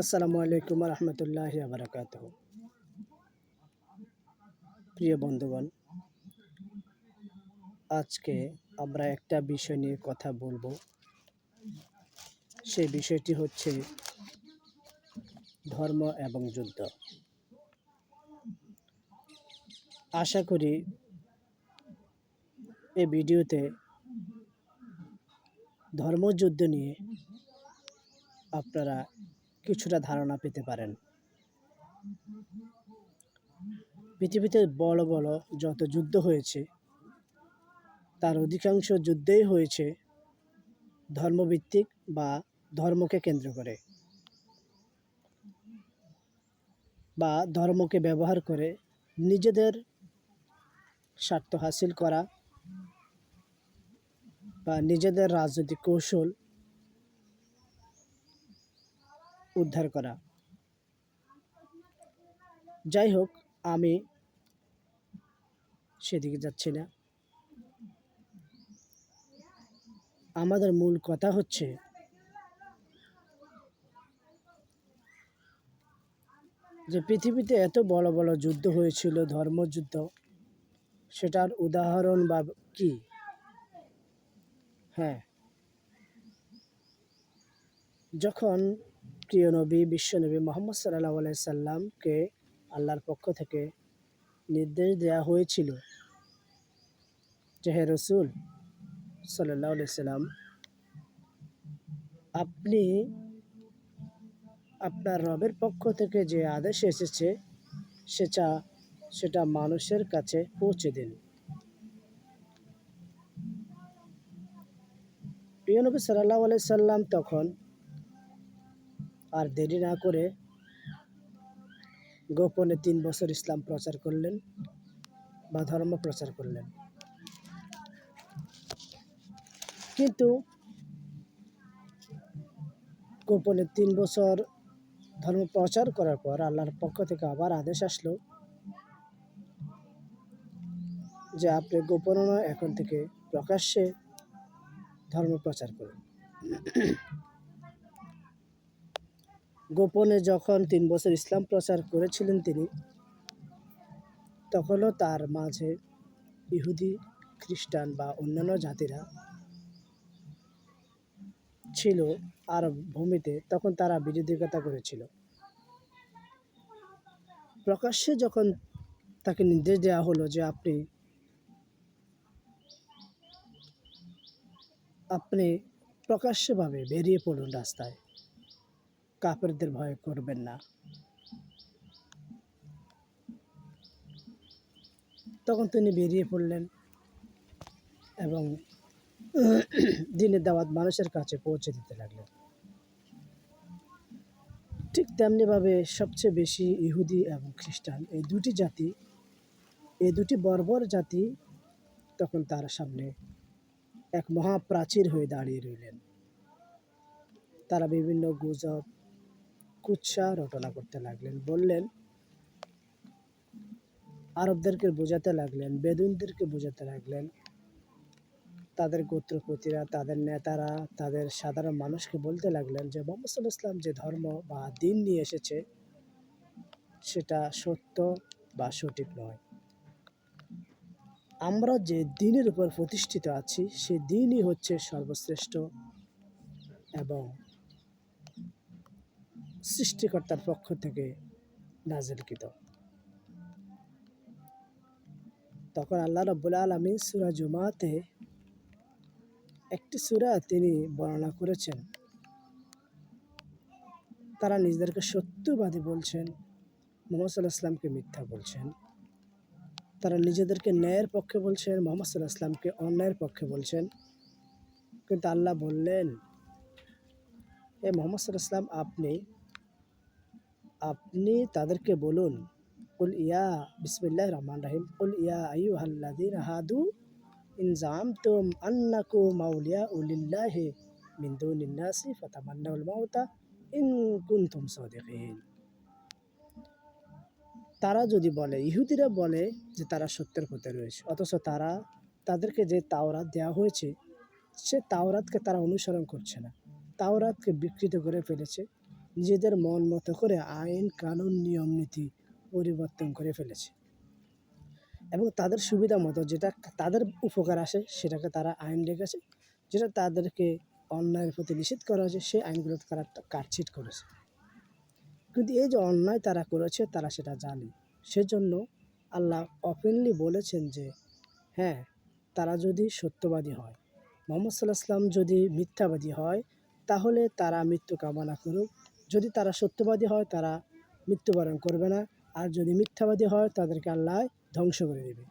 আসসালামু আলাইকুম রহমতুল্লাহ বারকাত প্রিয় বন্ধুগণ, আজকে আমরা একটা বিষয় নিয়ে কথা বলব। সেই বিষয়টি হচ্ছে ধর্ম এবং যুদ্ধ। আশা করি এই ভিডিওতে ধর্মযুদ্ধ নিয়ে আপনারা কিছুটা ধারণা পেতে পারেন। পৃথিবীতে বড় বড় যত যুদ্ধ হয়েছে, তার অধিকাংশ যুদ্ধেই হয়েছে ধর্মভিত্তিক বা ধর্মকে কেন্দ্র করে বা ধর্মকে ব্যবহার করে নিজেদের স্বার্থ হাসিল করা বা নিজেদের রাজনৈতিক কৌশল উদ্ধার করা। যাই হোক, আমি সেদিকে যাচ্ছি না। আমাদের মূল কথা হচ্ছে, যে পৃথিবীতে এত বড় বড় যুদ্ধ হয়েছিল, ধর্মযুদ্ধ, সেটার উদাহরণ বা কি? হ্যাঁ। যখন প্রিয় নবী বিশ্বনবী মোহাম্মদ সাল্লাহ সাল্লামকে আল্লাহর পক্ষ থেকে নির্দেশ দেয়া হয়েছিল যে, হে রসুল সাল্লাহ সাল্লাম, আপনি আপনার রবের পক্ষ থেকে যে আদেশ এসেছে, সেটা সেটা মানুষের কাছে পৌঁছে দিন। প্রিয় নবী সাল্লাহ সাল্লাম তখন আর দেরি না করে গোপনে তিন বছর ইসলাম প্রচার করলেন বা ধর্ম প্রচার করলেন। কিন্তু গোপনে তিন বছর ধর্ম প্রচার করার পর আল্লাহর পক্ষ থেকে আবার আদেশ আসলো যে আপনি গোপনে এখন থেকে প্রকাশ্যে ধর্ম প্রচার করুন। গোপনে যখন তিন বছর ইসলাম প্রচার করেছিলেন তিনি, তখনও তার মাঝে ইহুদি, খ্রিস্টান বা অন্যান্য জাতিরা ছিল আরব ভূমিতে, তখন তারা বিরোধিতা করেছিল। প্রকাশ্যে যখন তাকে নির্দেশ দেওয়া হলো যে আপনি আপনি প্রকাশ্যভাবে বেরিয়ে পড়ুন রাস্তায় কাপড়দের ভয় করবেন না। তখন তিনি বেরিয়ে পড়লেন এবং দিনের দাওয়াত মানুষের কাছে পৌঁছে দিতে লাগলেন। ঠিক তেমনিভাবে সবচেয়ে বেশি ইহুদি এবং খ্রিস্টান এই দুটি জাতি, এই দুটি বর্বর জাতি তখন তার সামনে এক মহাপ্রাচীর হয়ে দাঁড়িয়ে রইলেন। তারা বিভিন্ন গুজব কুৎসা রটনা করতে লাগলেন। বললেন, আরবদেরকে বোঝাতে লাগলেন বেদুনদেরকে বোঝাতে লাগলেন, তাদের গোত্রপতিরা, তাদের নেতারা, তাদের সাধারণ মানুষকে বলতে লাগলেন যে, মোহাম্মদ ইসলাম যে ধর্ম বা দিন নিয়ে এসেছে, সেটা সত্য বা সঠিক নয়। আমরা যে দিনের উপর প্রতিষ্ঠিত আছি, সে দিনই হচ্ছে সর্বশ্রেষ্ঠ এবং সৃষ্টিকর্তার পক্ষ থেকে নাজেলকৃত। তখন আল্লাহ রব্বুল আলমী সুরা জুমাতে একটি সুরা তিনি বর্ণনা করেছেন। তারা নিজেদেরকে সত্যবাদী বলছেন, মোহাম্মদ সাল্লাহ ইসলামকে মিথ্যা বলছেন। তারা নিজেদেরকে ন্যায়ের পক্ষে বলছেন, মোহাম্মদ সাল্লাহ ইসলামকে অন্যায়ের পক্ষে বলছেন। কিন্তু আল্লাহ বললেন, এ মোহাম্মদ সাল্লাহ ইসলাম আপনি আপনি তাদেরকে বলুন, কুল ইয়া বিসমিল্লাহ রহমান রাহিম, কুল ইয়া আয়ু হাল্লাদিন হাদু ইনজাম তুম আন্নাকু মাউলিয়া উলিল্লাহি মিন দুনিন্নাসি ফাতামান্নাউল মাউতা ইন কুনতুম সাদিকিন। তারা যদি বলে, ইহুদিরা বলে যে তারা সত্যের পথে রয়েছে, অথচ তারা তাদেরকে যে তাওরাত দেওয়া হয়েছে, সে তাওরাতকে তারা অনুসরণ করছে না। তাওরাতকে বিকৃত করে ফেলেছে। নিজেদের মন মতো করে আইন, কানুন, নিয়ম, নীতি পরিবর্তন করে ফেলেছে। এবং তাদের সুবিধা মতো যেটা তাদের উপকার আসে, সেটাকে তারা আইন রেখেছে। যেটা তাদেরকে অন্যায়ের প্রতি নিষেধ করা হয়েছে, সেই আইনগুলো তারা কাটছিট করেছে। কিন্তু এই যে অন্যায় তারা করেছে, তারা সেটা জানে। সেজন্য আল্লাহ ওপেনলি বলেছেন যে হ্যাঁ তারা যদি সত্যবাদী হয়, মোহাম্মদ সাল্লাহ সাল্লাম যদি মিথ্যাবাদী হয়, তাহলে তারা মৃত্যু কামনা করুক। যদি তারা সত্যবাদী হয়, তারা মৃত্যুবরণ করবে না। আর যদি মিথ্যাবাদী হয়, তাদেরকে আল্লাহ ধ্বংস করে দেবে।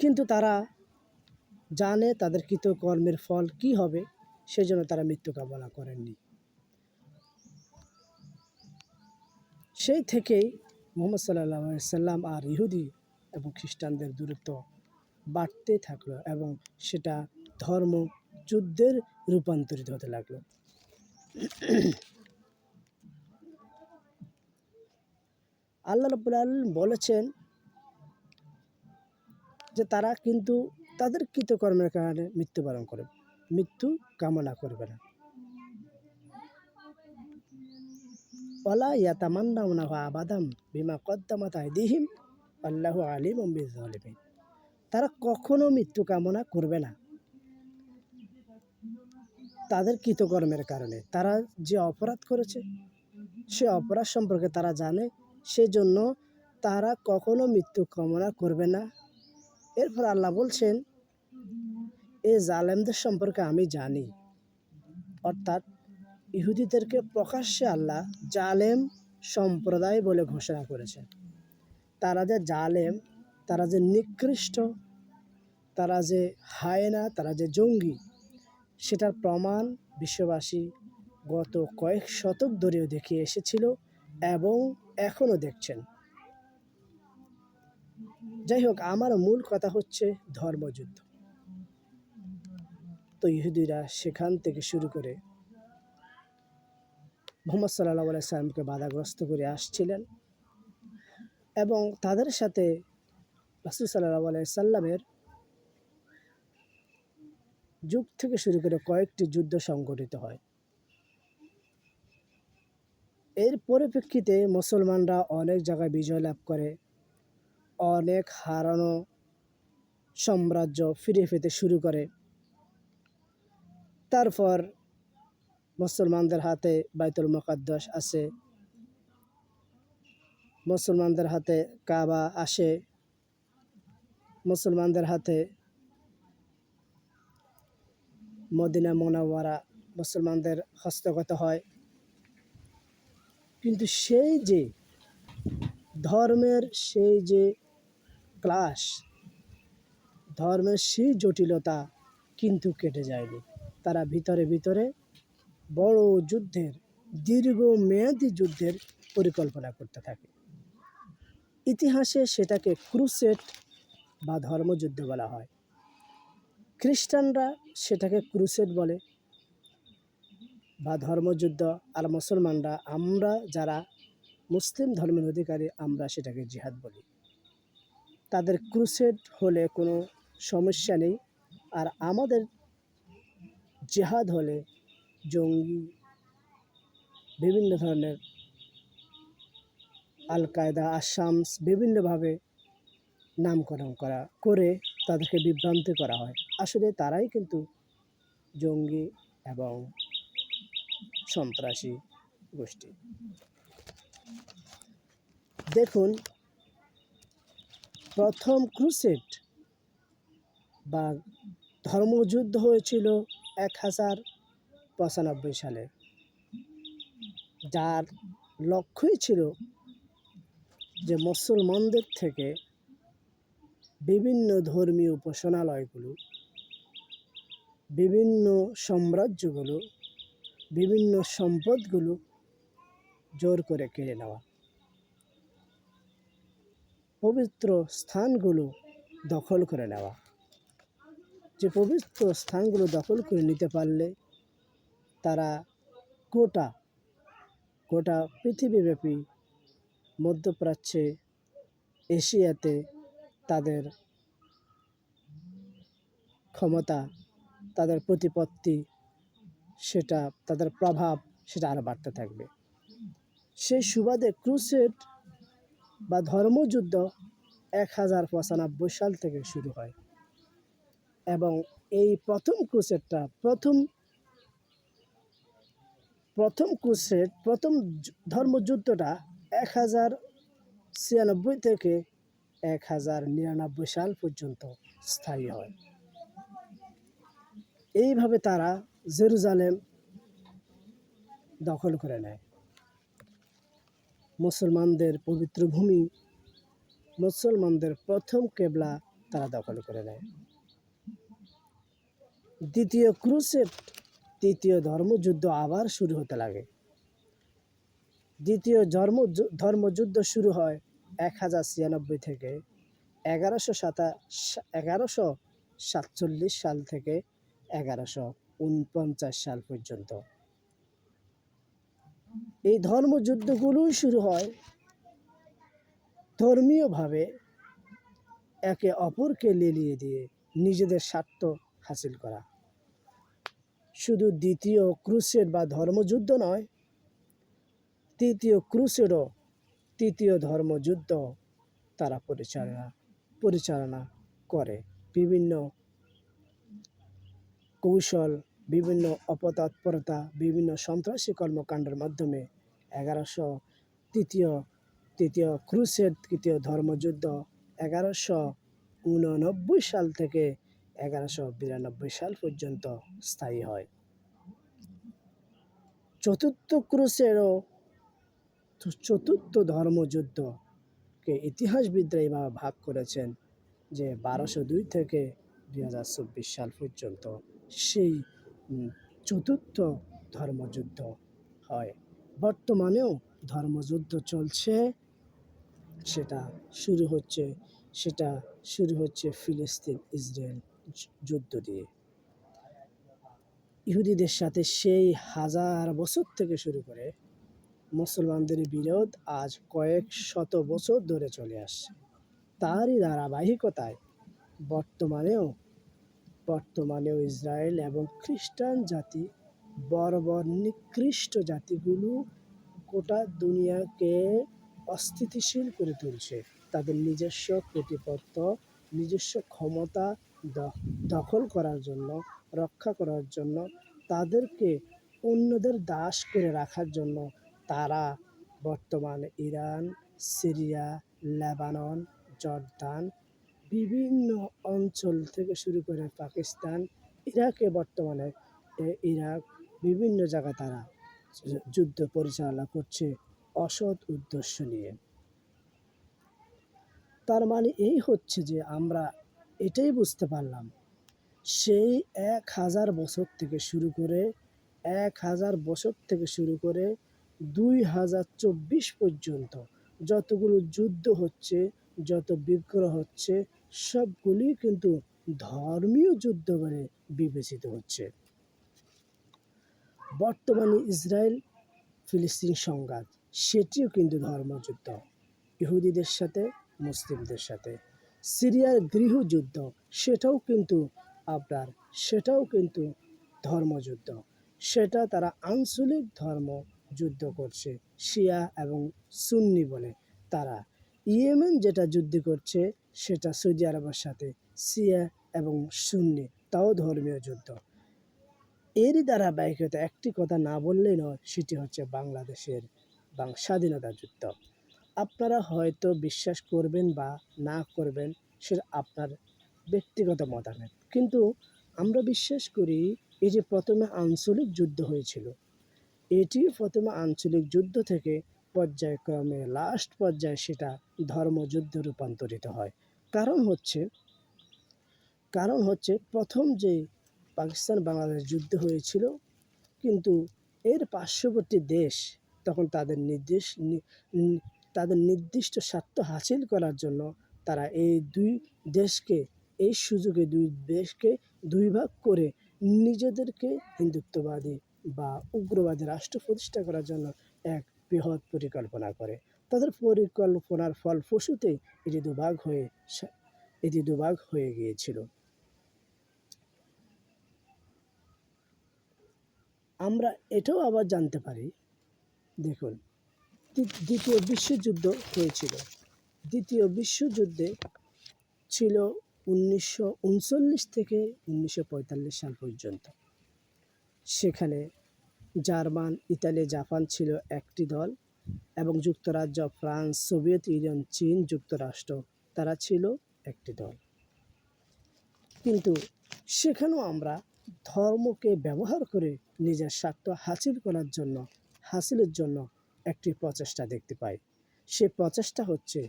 কিন্তু তারা জানে তাদের কৃত কর্মের ফল কি হবে, সেজন্য তারা মৃত্যু কামনা করেননি। সেই থেকেই মোহাম্মদ সাল্লাহ সাল্লাম আর ইহুদি এবং খ্রিস্টানদের দূরত্ব বাড়তে থাকল এবং সেটা ধর্ম যুদ্ধের রূপান্তরিত হতে লাগল। আল্লাহ রব্বুল আলম বলেছেন যে তারা কিন্তু তাদের কৃতকর্মের কারণে মৃত্যুবরণ করে, মৃত্যু কামনা করবে না। ওলা ইয়াতামান্না উনাহ আবাদাম বিমা কদ্দামাত আইদিহিম, আল্লাহ আলিম অম্বিজলিমিন তারা কখনো মৃত্যু কামনা করবে না। তাদের কৃতকর্মের কারণে। তারা যে অপরাধ করেছে, সে অপরাধ সম্পর্কে তারা জানে। সেজন্য তারা কখনো মৃত্যু কামনা করবে না। এরপর আল্লাহ বলছেন এই জালেমদের সম্পর্কে আমি জানি। অর্থাৎ ইহুদিদেরকে প্রকাশ্যে আল্লাহ জালেম সম্প্রদায় বলে ঘোষণা করেছেন। তারা যে জালেম, তারা যে নিকৃষ্ট, তারা যে হায়না, তারা যে জঙ্গি সেটার প্রমাণ বিশ্ববাসী গত কয়েক শতক ধরেও দেখিয়ে এসেছিল এবং এখনও দেখছেন। যাই হোক, আমার মূল কথা হচ্ছে ধর্মযুদ্ধ। তো ইহুদিরা সেখান থেকে শুরু করে মোহাম্মদ সাল্লাহ সাল্লামকে বাধাগ্রস্ত করে আসছিলেন এবং তাদের সাথে রাসুল সাল্লাহ সাল্লামের যুগ থেকে শুরু করে কয়েকটি যুদ্ধ সংঘটিত হয়। এর পরিপ্রেক্ষিতে মুসলমানরা অনেক জায়গায় বিজয় লাভ করে, অনেক হারানো সাম্রাজ্য ফিরে পেতে শুরু করে। তারপর মুসলমানদের হাতে বাইতুল মোকাদ্দাস আছে। মুসলমানদের হাতে কাবা আসে। মুসলমানদের হাতে মদিনা মোনাওয়ারা মুসলমানদের হস্তগত হয়। কিন্তু সেই যে ধর্মের সেই যে ক্লাস, ধর্মের সেই জটিলতা কিন্তু কেটে যায়নি। তারা ভিতরে ভিতরে বড় যুদ্ধের দীর্ঘ মেয়াদী যুদ্ধের পরিকল্পনা করতে থাকে। ইতিহাসে সেটাকে ক্রুসেট বা ধর্মযুদ্ধ বলা হয়। খ্রিস্টানরা সেটাকে ক্রুসেট বলে বা ধর্মযুদ্ধ আর মুসলমানরা। আমরা যারা মুসলিম ধর্মের অধিকারী, আমরা সেটাকে জিহাদ বলি। তাদের ক্রুসেড হলে কোনো সমস্যা নেই। আর আমাদের জেহাদ হলে জঙ্গি, বিভিন্ন ধরনের আল কায়দা আসামস, বিভিন্নভাবে নামকরণ করা, করে তাদেরকে বিভ্রান্তি করা হয়। আসলে তারাই কিন্তু জঙ্গি এবং সন্ত্রাসী গোষ্ঠী। দেখুন, প্রথম ক্রুসেট বা ধর্মযুদ্ধ হয়েছিল এক হাজার পঁচানব্বই সালে। যার লক্ষ্যই ছিল যে মুসলমানদের থেকে বিভিন্ন ধর্মীয় উপাসনালয়গুলো বিভিন্ন সাম্রাজ্যগুলো, বিভিন্ন সম্পদগুলো জোর করে কেড়ে নেওয়া। পবিত্র স্থানগুলো দখল করে নেওয়া। যে পবিত্র স্থানগুলো দখল করে নিতে পারলে তারা গোটা গোটা পৃথিবীব্যাপী মধ্যপ্রাচ্যে এশিয়াতে তাদের ক্ষমতা তাদের প্রতিপত্তি, সেটা তাদের প্রভাব, সেটা আরও বাড়তে থাকবে। সেই সুবাদে ক্রুসেড বা ধর্মযুদ্ধ এক হাজার পঁচানব্বই সাল থেকে শুরু হয় এবং এই প্রথম ক্রুসেডটা প্রথম প্রথম ক্রুসেড, প্রথম ধর্মযুদ্ধটা এক হাজার ছিয়ানব্বই থেকে এক হাজার নিরানব্বই সাল পর্যন্ত স্থায়ী হয়। এইভাবে তারা জেরুজালেম দখল করে নেয়। মুসলমানদের পবিত্র ভূমি, মুসলমানদের প্রথম কেবলা তারা দখল করে নেয়। দ্বিতীয় ক্রুসেড, তৃতীয় ধর্মযুদ্ধ আবার শুরু হতে লাগে। দ্বিতীয় ধর্ম, ধর্মযুদ্ধ শুরু হয় এক হাজার ছিয়ানব্বই থেকে এগারোশো সাতা, এগারোশো সাতচল্লিশ সাল থেকে এগারোশো উনপঞ্চাশ সাল পর্যন্ত। এই ধর্মযুদ্ধগুলোই শুরু হয় ধর্মীয়ভাবে একে অপরকে লেলিয়ে দিয়ে নিজেদের স্বার্থ হাসিল করা। শুধু দ্বিতীয় ক্রুসেড বা ধর্মযুদ্ধ নয়, তৃতীয় ক্রুসেডও তৃতীয় ধর্মযুদ্ধ তারা পরিচালনা পরিচালনা করে। বিভিন্ন কৌশল, বিভিন্ন অপতৎপরতা, বিভিন্ন সন্ত্রাসী কর্মকাণ্ডের মাধ্যমে এগারোশো তৃতীয় তৃতীয় ক্রুসেড, তৃতীয় ধর্মযুদ্ধ এগারোশো উননব্বই সাল থেকে এগারোশো বিরানব্বই সাল পর্যন্ত স্থায়ী হয়। চতুর্থ ক্রুসেডও চতুর্থ ধর্মযুদ্ধকে ইতিহাসবিদরা এভাবে ভাগ করেছেন যে বারোশো দুই থেকে দুই হাজার চব্বিশ সাল পর্যন্ত। সেই চতুর্থ ধর্মযুদ্ধ হয়। বর্তমানেও ধর্মযুদ্ধ চলছে। সেটা শুরু হচ্ছে, সেটা শুরু হচ্ছে ফিলিস্তিন ইসরায়েল যুদ্ধ দিয়ে। ইহুদিদের সাথে সেই হাজার বছর থেকে শুরু করে মুসলমানদের বিরোধ আজ কয়েক শত বছর ধরে চলে আসছে। তারই ধারাবাহিকতায় বর্তমানেও বর্তমানেও ইসরায়েল এবং খ্রিস্টান জাতি, বর্বর নিকৃষ্ট জাতিগুলো গোটা দুনিয়াকে অস্থিতিশীল করে তুলছে। তাদের নিজস্ব প্রতিপত্ত নিজস্ব ক্ষমতা দখল করার জন্য, রক্ষা করার জন্য, তাদেরকে অন্যদের দাস করে রাখার জন্য তারা বর্তমানে ইরান, সিরিয়া, লেবানন, জর্দান বিভিন্ন অঞ্চল থেকে শুরু করে পাকিস্তান, ইরাকে বর্তমানে ইরাক, বিভিন্ন জায়গায় তারা যুদ্ধ পরিচালনা করছে অসৎ উদ্দেশ্য নিয়ে। তার মানে এই হচ্ছে যে আমরা এটাই বুঝতে পারলাম, সেই এক হাজার বছর থেকে শুরু করে, এক হাজার বছর থেকে শুরু করে দুই হাজার চব্বিশ পর্যন্ত যতগুলো যুদ্ধ হচ্ছে যত বিগ্রহ হচ্ছে, সবগুলি কিন্তু ধর্মীয় যুদ্ধ বলে বিবেচিত হচ্ছে। বর্তমানে ইসরায়েল ফিলিস্তিন সংঘাত, সেটিও কিন্তু ধর্মযুদ্ধ ইহুদিদের সাথে, মুসলিমদের সাথে। সিরিয়ার গৃহযুদ্ধ সেটাও কিন্তু আপনার, সেটাও কিন্তু ধর্মযুদ্ধ সেটা তারা আঞ্চলিক ধর্ম যুদ্ধ করছে, শিয়া এবং সুন্নি বলে তারা ইয়েমেন যেটা যুদ্ধ করছে, সেটা সৌদি আরবের সাথে সিয়া এবং সুন্নি, তাও ধর্মীয় যুদ্ধ। এরই দ্বারা ধারাবাহিকতা একটি কথা না বললেই নয়, সেটি হচ্ছে বাংলাদেশের বাং স্বাধীনতা যুদ্ধ। আপনারা হয়তো বিশ্বাস করবেন বা না করবেন, সেটা আপনার ব্যক্তিগত মতামত। কিন্তু আমরা বিশ্বাস করি, এই যে প্রথমে আঞ্চলিক যুদ্ধ হয়েছিল এটি প্রথমে আঞ্চলিক যুদ্ধ থেকে পর্যায়ক্রমে লাস্ট পর্যায়ে সেটা ধর্মযুদ্ধে রূপান্তরিত হয়। কারণ হচ্ছে কারণ হচ্ছে প্রথম যে পাকিস্তান বাংলাদেশ যুদ্ধ হয়েছিল, কিন্তু এর পার্শ্ববর্তী দেশ তখন তাদের নির্দেশ তাদের নির্দিষ্ট স্বার্থ হাসিল করার জন্য তারা এই দুই দেশকে, এই সুযোগে দুই দেশকে দুই ভাগ করে নিজেদেরকে হিন্দুত্ববাদী বা উগ্রবাদী রাষ্ট্র প্রতিষ্ঠা করার জন্য এক বৃহৎ পরিকল্পনা করে। তাদের পরিকল্পনার ফল ফলপ্রসূতেই এটি দুভাগ হয়ে এটি দুভাগ হয়ে গিয়েছিল। আমরা এটাও আবার জানতে পারি, দেখুন দ্বিতীয় বিশ্বযুদ্ধ হয়েছিল। দ্বিতীয় বিশ্বযুদ্ধে ছিল উনিশশো উনচল্লিশ থেকে উনিশশো পঁয়তাল্লিশ সাল পর্যন্ত। সেখানে জার্মান, ইতালি, জাপান ছিল একটি দল এবং যুক্তরাজ্য, ফ্রান্স, সোভিয়েত ইউনিয়ন, চীন যুক্তরাষ্ট্র, তারা ছিল একটি দল। কিন্তু সেখানেও আমরা ধর্মকে ব্যবহার করে নিজের স্বার্থ হাসিল করার জন্য, হাসিলের জন্য একটি প্রচেষ্টা দেখতে পাই। সে প্রচেষ্টা হচ্ছে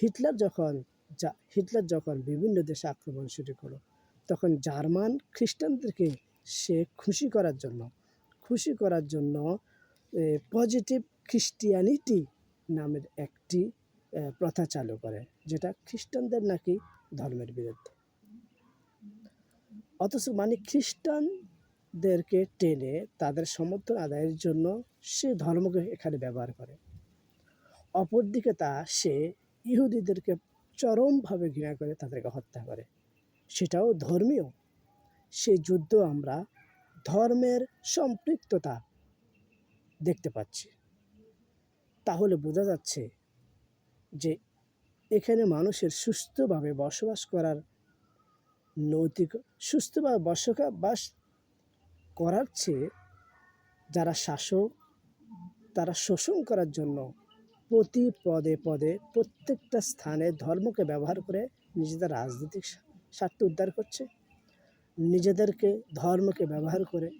হিটলার যখন, যা হিটলার যখন বিভিন্ন দেশে আক্রমণ শুরু করল, তখন জার্মান খ্রিস্টানদেরকে সে খুশি করার জন্য খুশি করার জন্য পজিটিভ খ্রিস্টিয়ানিটি নামের একটি প্রথা চালু করে, যেটা খ্রিস্টানদের নাকি ধর্মের বিরুদ্ধে। অথচ মানে খ্রিস্টানদেরকে টেনে তাদের সমর্থন আদায়ের জন্য সে ধর্মকে এখানে ব্যবহার করে। অপরদিকে তা সে ইহুদিদেরকে চরমভাবে ঘৃণা করে তাদেরকে হত্যা করে। সেটাও ধর্মীয়। সেই যুদ্ধ আমরা ধর্মের সম্পৃক্ততা দেখতে পাচ্ছি। তাহলে বোঝা যাচ্ছে যে এখানে মানুষের সুস্থভাবে বসবাস করার নৈতিক, সুস্থভাবে বসবাস করার চেয়ে যারা শাসক, তারা শোষণ করার জন্য প্রতি পদে পদে প্রত্যেকটা স্থানে ধর্মকে ব্যবহার করে নিজেদের রাজনৈতিক স্বার্থ উদ্ধার করছে। নিজেদেরকে, ধর্মকে ব্যবহার করে,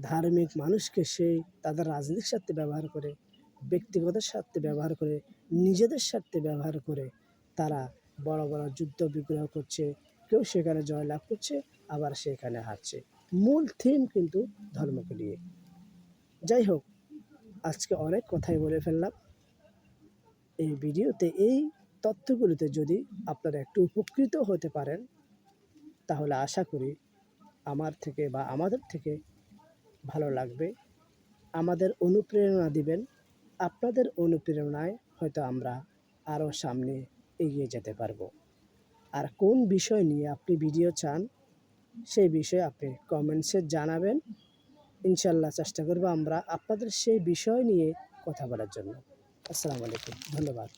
ধার্মিক মানুষকে সেই তাদের রাজনীতির স্বার্থে ব্যবহার করে, ব্যক্তিগত স্বার্থে ব্যবহার করে, নিজেদের স্বার্থে ব্যবহার করে তারা বড় বড় যুদ্ধ বিগ্রহ করছে, কেউ সেখানে জয়লাভ করছে, আবার সেখানে হারছে। মূল থিম কিন্তু ধর্মকে নিয়ে। যাই হোক, আজকে অনেক কথাই বলে ফেললাম। এই ভিডিওতে এই তথ্যগুলিতে যদি আপনারা একটু উপকৃত হতে পারেন তাহলে আশা করি আমার থেকে বা আমাদের থেকে ভালো লাগবে। আমাদের অনুপ্রেরণা দিবেন। আপনাদের অনুপ্রেরণায় হয়তো আমরা আরও সামনে এগিয়ে যেতে পারব। আর কোন বিষয় নিয়ে আপনি ভিডিও চান সেই বিষয়ে আপনি কমেন্টসে জানাবেন। ইনশাল্লাহ চেষ্টা করব আমরা আপনাদের সেই বিষয় নিয়ে কথা বলার জন্য। আসসালামু আলাইকুম। ধন্যবাদ।